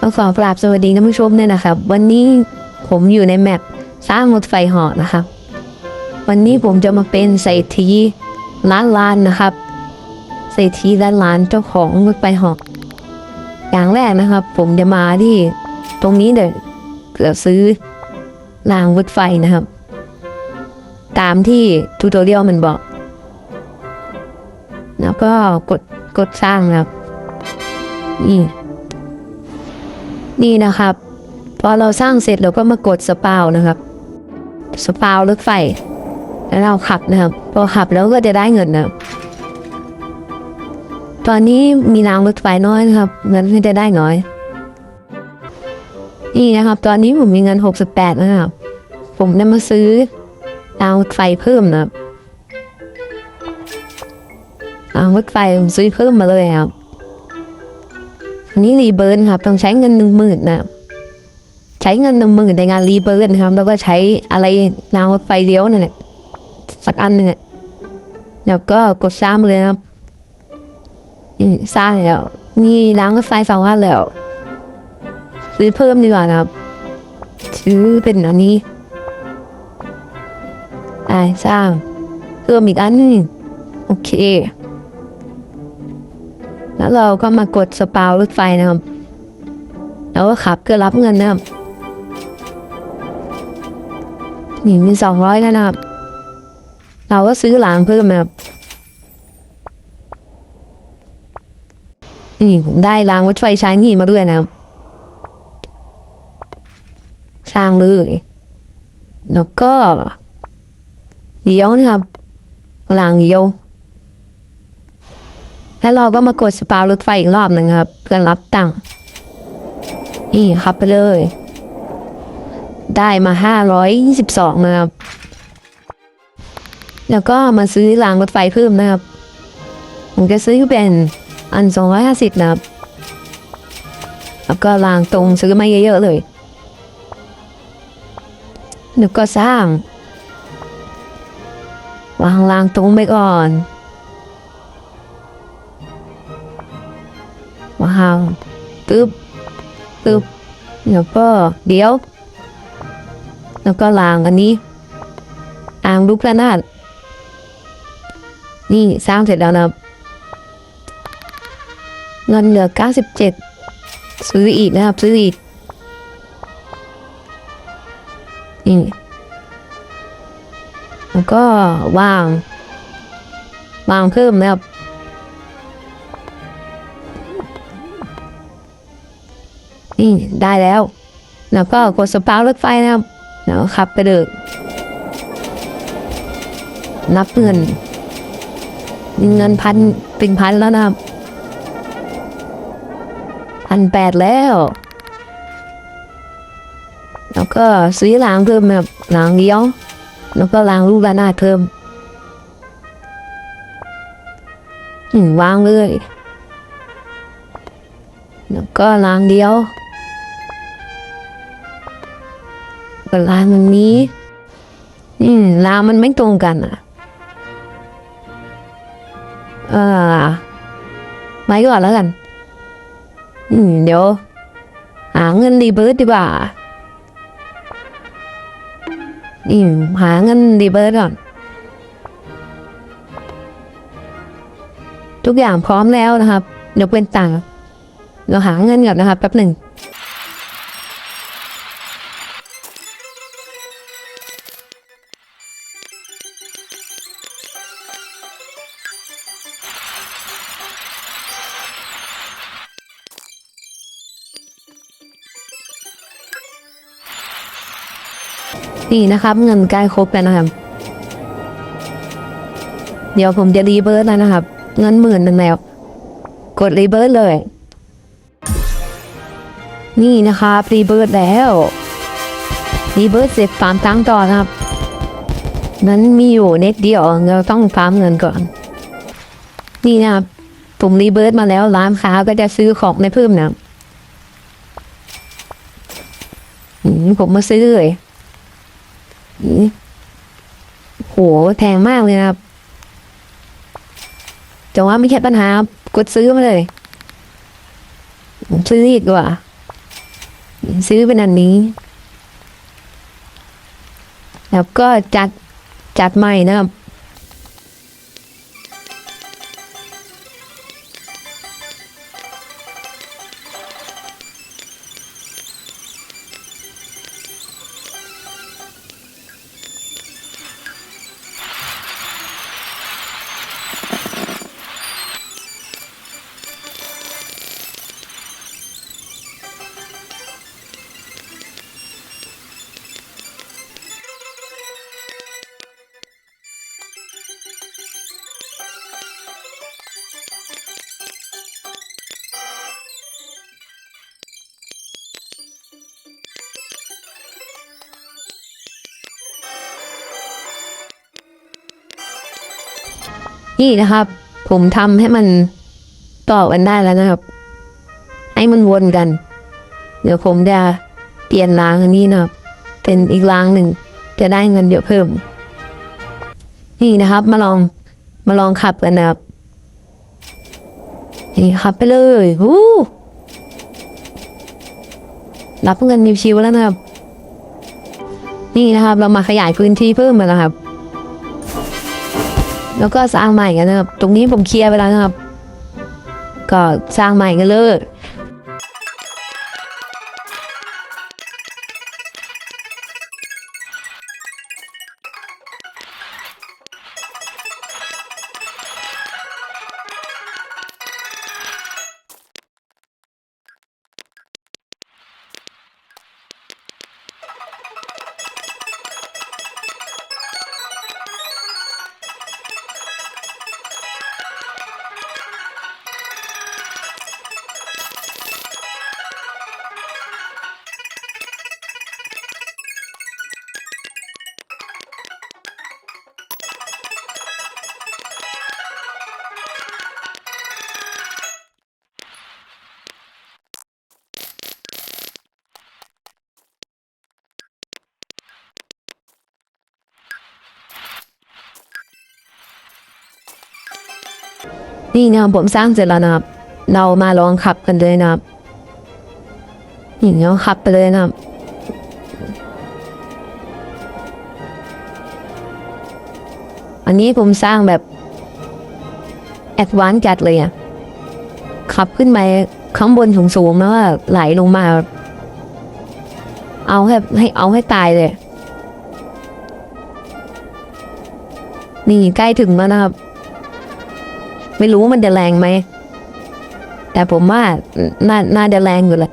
ก็ขอกราบสวัสดีท่านผู้ชมเนี่ยนะครับ วันนี้ผมอยู่ในแมปสร้างรถไฟเหาะนะครับ วันนี้ผมจะมาเป็นเศรษฐีล้านล้านนะครับเศรษฐีล้านล้านเจ้าของรถไฟเหาะอย่างแรกนะครับ ผมจะมาที่ตรงนี้เดี๋ยวซื้อรางรถไฟนะครับ ตามที่ทูตเรียลมันบอก แล้วก็กดกดสร้างนะครับนี่ นี่นะครับ พอเราสร้างเสร็จเราก็มากดสปาวนะครับ สปาวรถไฟ แล้วเราขับนะครับ พอขับแล้วก็จะได้เงินนะตอนนี้มีรางรถไฟน้อยนะครับ เงินก็จะได้น้อย นี่นะครับ ตอนนี้ผมมีเงินหกสิบแปดนะครับ ผมได้มาซื้อรางรถไฟเพิ่มนะครับรางรถไฟผมซื้อเพิ่มมาเลยครับ อันนี้รีเบิร์นครับต้องใช้เงินหนึ่งหมื่นนะใช้เงินหนึ่งหมื่นในงานรีเบิร์นครับ แล้วก็ใช้อะไรรางรถไฟเลี้ยวนั่นแหละสักอันนึ่งอะแล้วก็กดซ้ำเลยครับสร้างแล้วนี่รางรถไฟสองอันแล้วซื้อเพิ่มดีกว่านะครับซื้อเป็นอันนี้อ่าสร้างเพิ่มอีกอันหนึงโอเค แล้วเราก็มากดสปาวรถไฟนะครับ แล้วก็ขับเพื่อรับเงินนะครับนี่มีสองร้อยแล้วนะครับ เราก็ซื้อหลังเพิ่มนะครับนี่ผมได้รางรถไฟชายนี่มาด้วยนะครับสร้างเลยแล้วก็เลี้ยวนะครับหลังเลี้ยว แล้วเราก็มากดสปาวรถไฟอีกรอบหนึ่งครับ เพื่อรับตังค์นี่ครับไปเลย ได้มาห้าร้อยยี่สิบสองนะครับ แล้วก็มาซื้อรางรถไฟเพิ่มนะครับ ผมจะซื้อเป็นอันสองร้อยห้าสิบนะครับ แล้วก็รางตรงซื้อมาเยอะๆเลย แล้วก็สร้าง วางรางตรงไปก่อน ว้าวตึ๊บตึ๊บแล้วก็เดี๋ยว แล้วก็ลางอันนี้อ่างลูกระนาดนี่สร้างเสร็จแล้วนะเงินเหลือ 97 ซื้ออีกนะครับ ซื้ออีกนี่แล้วก็วาง วางเพิ่มนะครับ นี่ได้แล้วแล้วก็กดสปาร์รถไฟนะครับแล้วขับไปเลยนับเงินมีเงินพันเป็นพันแล้วนะครับพันแปดแล้ว แล้วก็ซื้อล้างเพิ่มแบบล้างเดียว แล้วก็ล้างลูกระนาดเพิ่มอืมวางเลย แล้วก็ลางเดียว เวลามันมีอืมลามันไม่ตรงกันอะ เออไม่ก่อนแล้วกัน อืม เดี๋ยว หาเงินรีเบิร์ดดีกว่าอืม หาเงินรีเบิร์ดก่อน ทุกอย่างพร้อมแล้วนะครับยกเว้นตังค์เราหาเงินก่อนนะครับแป๊บหนึ่ง นี่นะครับ เงินใกล้ครบแล้วนะครับ เดี๋ยวผมจะรีเบิร์ตแล้วนะครับ เงินหมื่นหนึ่งแล้ว กดรีเบิร์ตเลย นี่นะครับรีเบิร์ตแล้วรีเบิร์ตเสร็จฟาร์มตังค์ต่อนะครับนั้นมีอยู่เน็ตเดียวเราต้องฟาร์มเงินก่อน นี่นะครับผมรีเบิร์ตมาแล้วร้านค้าก็จะซื้อของในเพิ่มนะผมมาซื้อเลย โหแพงมากเลยนะครับแต่ว่าไม่ใช่ปัญหากดซื้อมาเลยซื้ออีกดีกว่า ซื้อเป็นอันนี้ แล้วก็จัดจัดใหม่นะครับ นี่นะครับ ผมทำให้มันต่อกันได้แล้วนะครับ ให้มันวนกัน เดี๋ยวผมจะเปลี่ยนรางอันนี้นะครับ เป็นอีกรางหนึ่งจะได้เงินเยอะเพิ่ม นี่นะครับ มาลองมาลองขับกันนะครับนี่ขับไปเลยวู้รับเงินชิวแล้วนะครับ นี่นะครับ เรามาขยายพื้นที่เพิ่มมาแล้วครับ แล้วก็สร้างใหม่กันนะครับ ตรงนี้ผมเคลียร์ไปแล้วนะครับ ก็สร้างใหม่กันเลย นี่นะครับผมสร้างเสร็จแล้วนะครับ เรามาลองขับกันเลยนะครับอย่างเงี้ยขับไปเลยนะครับอันนี้ผมสร้างแบบแอดวานซ์จัดเลยอะขับขึ้นไปข้างบนสูงๆแล้วก็ไหลลงมา เอาให้ให้เอาให้ตายเลย นี่ใกล้ถึงแล้วนะครับ ไม่รู้มันจะแรงไหม แต่ผมว่าน่าน่าจะแรงอยู่แหละ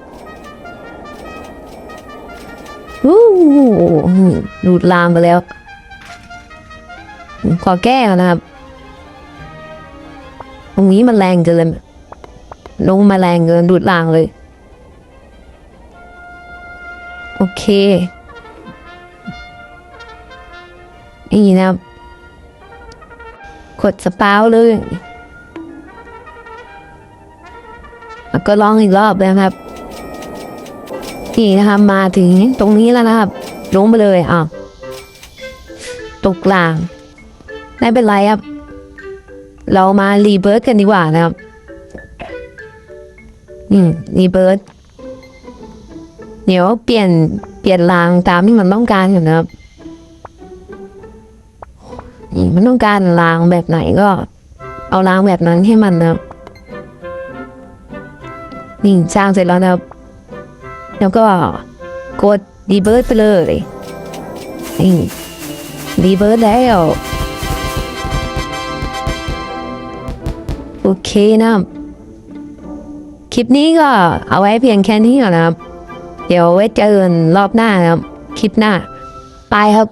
วู้ดูดลามไปแล้ว ขอแก้ก่อนนะครับ ตรงนี้มันแรงเกินลงมาแรงเกินดูดลางเลย โอเคนี่นะครับกดสปาวเลย แล้วก็ลองอีกรอบเลยนะครับนี่นะครับมาถึงตรงนี้แล้วนะครับลงไปเลยอะตกกลางไม่เป็นไรครับ เรามารีเบิร์ดกันดีกว่านะครับอืมรีเบิร์ดเดี๋ยวเปลี่ยนเปลี่ยนรางตามที่มันต้องการอยู่นะครับมันต้องการรางแบบไหนก็ เอารางแบบนั้นให้มันนะครับ นี่สร้างเสร็จแล้วนะแล้วก็กดรีเบิร์ดไปเลยนี่รีเบิร์ดแล้ว โอเคนะครับคลิปนี้ก็เอาไว้เพียงแค่นี้ก่อนนะครับ เดี๋ยวไว้เจอกันรอบหน้านะครับ คลิปหน้า ไปครับ